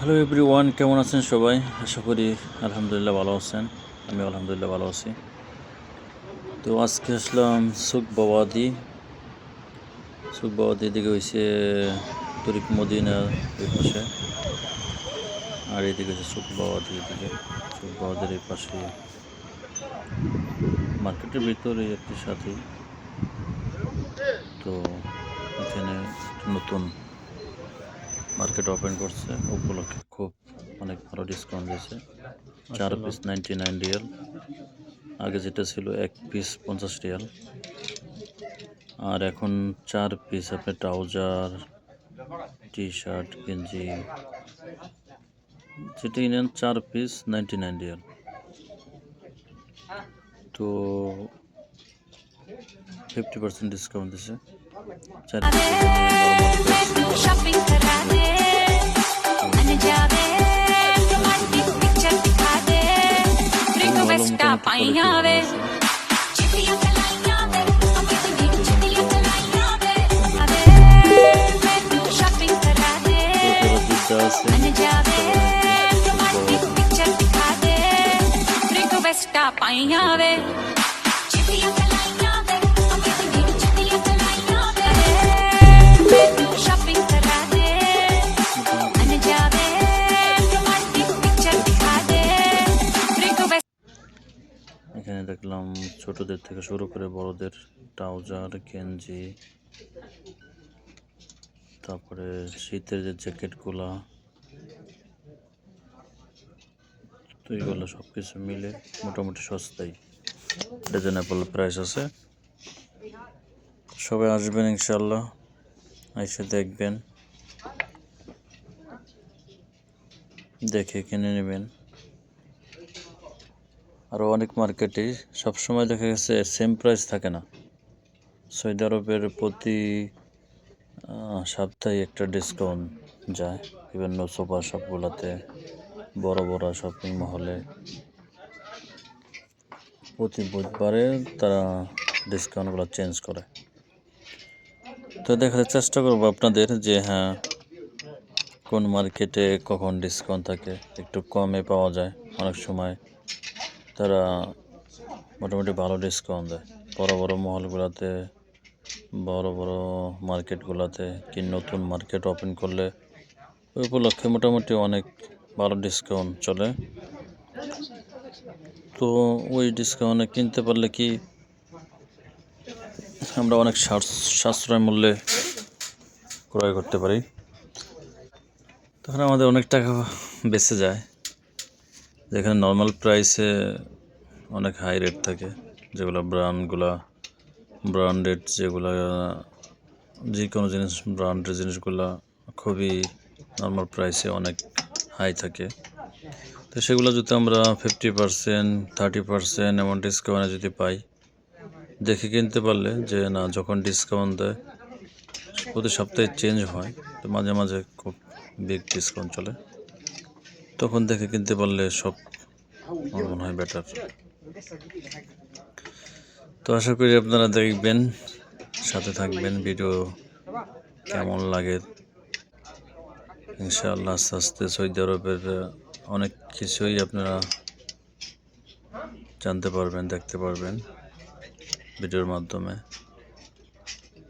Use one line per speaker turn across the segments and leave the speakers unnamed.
Hello every one কেমন আছেন সবাই? আশা করি আলহামদুলিল্লাহ ভালো আছেন। আমি আলহামদুলিল্লাহ ভালো আছি। তো আজকে আসলাম সুখ বাবাদি। সুখ বাবাদি এদিকে হয়েছে তরিক মদিনা ওই পাশে। আর এদিকে হচ্ছে সুখ বাবাদি এদিকে সুখ বাবাদের এই পাশে মার্কেটের ভিতরে একটি সাথে। তো এখানে নতুন মার্কেট ওপেন করছে উপলক্ষে খুব অনেক ভালো ডিসকাউন্ট দিয়েছে। চার পিস নাইনটি নাইন রিয়াল আগে যেটা ছিল এক পিস পঞ্চাশ রিয়াল আর এখন চার পিস আপনি ট্রাউজার টি শার্ট গেঞ্জি। যেটা নেন চার পিস নাইনটি নাইন রিয়াল তো ফিফটি পার্সেন্ট ডিসকাউন্ট দিছে চার পিস দেখলাম ছোটদের থেকে শুরু করে বড়দের ট্রাউজার, গেঞ্জি, তারপরে শীতের যে জ্যাকেটগুলা, তো এইগুলো সব কিছু মিলে মোটামুটি সস্তাই রিজনেবল প্রাইস আছে। সবাই আসবেন ইনশাল্লাহ এসে দেখবেন। দেখে কিনে নেবেন। আরও অনেক মার্কেটে সবসময় দেখা গেছে সেম প্রাইস থাকে না। সৌদি আরবের প্রতি সপ্তাহে একটা ডিসকাউন্ট যায়। বিভিন্ন সুপার শপগুলোতে বড় বড় শপিং মহলে। প্রতি বুধবারে তারা ডিসকাউন্টগুলো চেঞ্জ করে। তো দেখার চেষ্টা করব আপনাদের যে হ্যাঁ কোন মার্কেটে কখন ডিসকাউন্ট থাকে, একটু কমে পাওয়া যায় অনেক সময়। তারা মোটামুটি ভালো ডিসকাউন্ট দেয়। বড় বড় মহলগুলোতে, বড় বড় মার্কেটগুলোতে কি নতুন মার্কেট ওপেন করলে ওই উপলক্ষে মোটামুটি অনেক ভালো ডিসকাউন্ট চলে। তো ওই ডিসকাউন্টে কিনতে পারলে কি আমরা অনেক সাশ্র- সাশ্রয় মূল্যে ক্রয় করতে পারি। তখন আমাদের অনেক টাকা বেঁচে যায়। যেখানে নর্মাল প্রাইসে অনেক হাই রেট থাকে। যেগুলো ব্র্যান্ডগুলা ব্র্যান্ডেড যেগুলো যে কোনো জিনিস ব্র্যান্ডের জিনিসগুলো খুবই নর্মাল প্রাইসে অনেক হাই থাকে। তো সেগুলো যদি আমরা ফিফটি পার্সেন্ট থার্টি পার্সেন্ট এমন ডিসকাউন্টে যদি পাই, দেখে কিনতে পারলে যে না, যখন ডিসকাউন্ট দেয়, প্রতি সপ্তাহে চেঞ্জ হয়, তো মাঝে মাঝে খুব বিগ ডিসকাউন্ট চলে। তখন দেখে কিনতে পারলে সব আমার মনে হয় বেটার তো আশা করি আপনারা দেখবেন, সাথে থাকবেন ভিডিও কেমন লাগে। ইনশাআল্লাহ আস্তে আস্তে সৌদি আরবের অনেক কিছুই আপনারা জানতে পারবেন, দেখতে পারবেন ভিডিওর মাধ্যমে।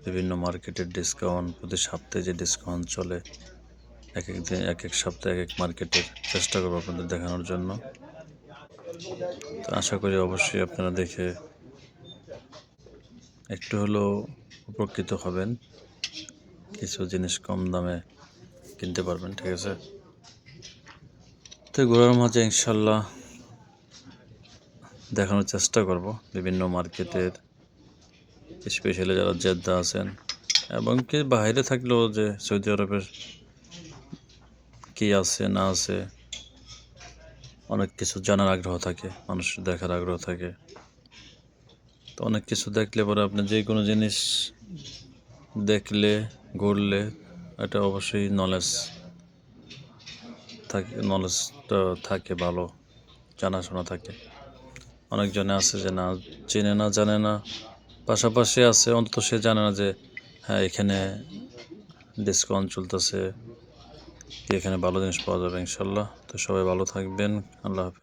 বিভিন্ন মার্কেটের ডিসকাউন্ট প্রতি সপ্তাহে যে ডিসকাউন্ট চলে এক এক দিন, এক এক সপ্তাহে, এক এক মার্কেটের চেষ্টা করব আপনাদের দেখানোর জন্য। তো আশা করি অবশ্যই আপনারা দেখে একটু হলেও উপকৃত হবেন। কিছু জিনিস কম দামে কিনতে পারবেন, ঠিক আছে? তো ঘোরার মাঝে ইনশাল্লাহ দেখানোর চেষ্টা করব বিভিন্ন মার্কেটের স্পেশালি যারা জেদ্দা আছেন, এবং কি বাইরে থাকলেও যে সৌদি আরবের কি আছে, না আছে, অনেক কিছু জানার আগ্রহ থাকে, মানুষের দেখার আগ্রহ থাকে। তো অনেক কিছু দেখলে পরে আপনি যে কোনো জিনিস দেখলে, ঘুরলে, এটা অবশ্যই নলেজ থাকে নলেজটা থাকে, ভালো জানাশোনা থাকে। অনেকজনে আছে যে না, চেনে না, জানে না। পাশাপাশি আছে, অন্তত সে জানে না যে হ্যাঁ এখানে ডিসকাউন্ট চলতেছে এখানে ভালো জিনিস পাওয়া যাবে ইনশাল্লাহ। তো সবাই ভালো থাকবেন। আল্লাহ হাফেজ।